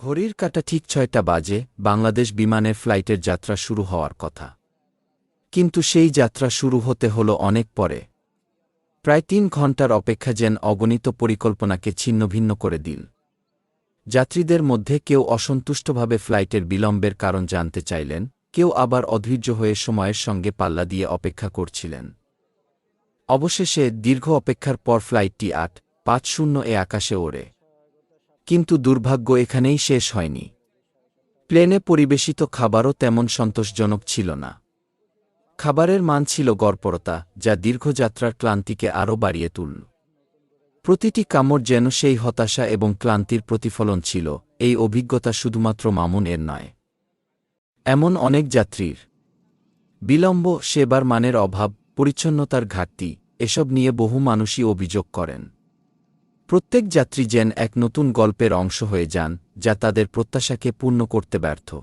ঘড়ির কাটা ঠিক ছয়টা বাজে, বাংলাদেশ বিমানের ফ্লাইটের যাত্রা শুরু হওয়ার কথা। কিন্তু সেই যাত্রা শুরু হতে হল অনেক পরে। প্রায় তিন ঘণ্টার অপেক্ষা যেন অগণিত পরিকল্পনাকে ছিন্নভিন্ন করে দিল। যাত্রীদের মধ্যে কেউ অসন্তুষ্টভাবে ফ্লাইটের বিলম্বের কারণ জানতে চাইলেন, কেউ আবার অধৈর্য হয়ে সময়ের সঙ্গে পাল্লা দিয়ে অপেক্ষা করছিলেন। অবশেষে দীর্ঘ অপেক্ষার পর ফ্লাইটটি আট, পাঁচ শূন্য এ আকাশে ওড়ে। কিন্তু দুর্ভাগ্য এখানেই শেষ হয়নি। প্লেনে পরিবেশিত খাবারও তেমন সন্তোষজনক ছিল না। খাবারের মান ছিল গড়পরতা যা দীর্ঘযাত্রার ক্লান্তিকে আরও বাড়িয়ে তুলল। প্রতিটি কামড় যেন সেই হতাশা এবং ক্লান্তির প্রতিফলন ছিল, এই অভিজ্ঞতা শুধুমাত্র মামুন এর নয়। এমন অনেক যাত্রীর। বিলম্ব, সেবার মানের অভাব, পরিচ্ছন্নতার ঘাটতি, এসব নিয়ে বহু মানুষই অভিযোগ করেন। প্রত্যেক যাত্রী যেন এক নতুন গল্পের অংশ হয়ে যান, যা তাদের প্রত্যাশাকে পূর্ণ করতে ব্যর্থ।